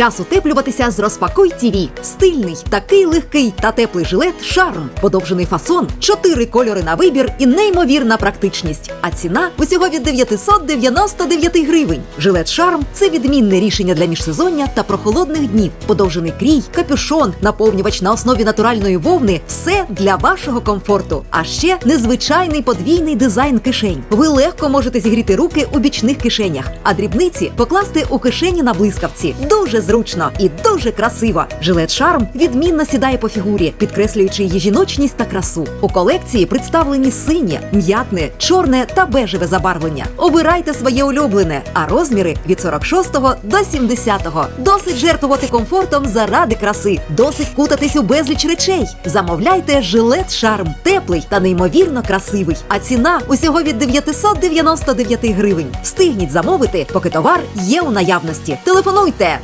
Час утеплюватися з розпакуй ТІВІ. Стильний, такий легкий та теплий жилет Шарм. Подовжений фасон, чотири кольори на вибір і неймовірна практичність. А ціна усього від 999 гривень. Жилет Шарм це відмінне рішення для міжсезоння та прохолодних днів. Подовжений крій, капюшон, наповнювач на основі натуральної вовни все для вашого комфорту. А ще незвичайний подвійний дизайн кишень. Ви легко можете зігріти руки у бічних кишенях, а дрібниці покласти у кишені на блискавці. Дуже зручно і дуже красиво. Жилет Шарм відмінно сідає по фігурі, підкреслюючи її жіночність та красу. У колекції представлені синє, м'ятне, чорне та бежеве забарвлення. Обирайте своє улюблене, а розміри від 46 до 70. Досить жертвувати комфортом заради краси. Досить кутатись у безліч речей. Замовляйте жилет Шарм, теплий та неймовірно красивий. А ціна усього від 999 гривень. Встигніть замовити, поки товар є у наявності. Телефонуйте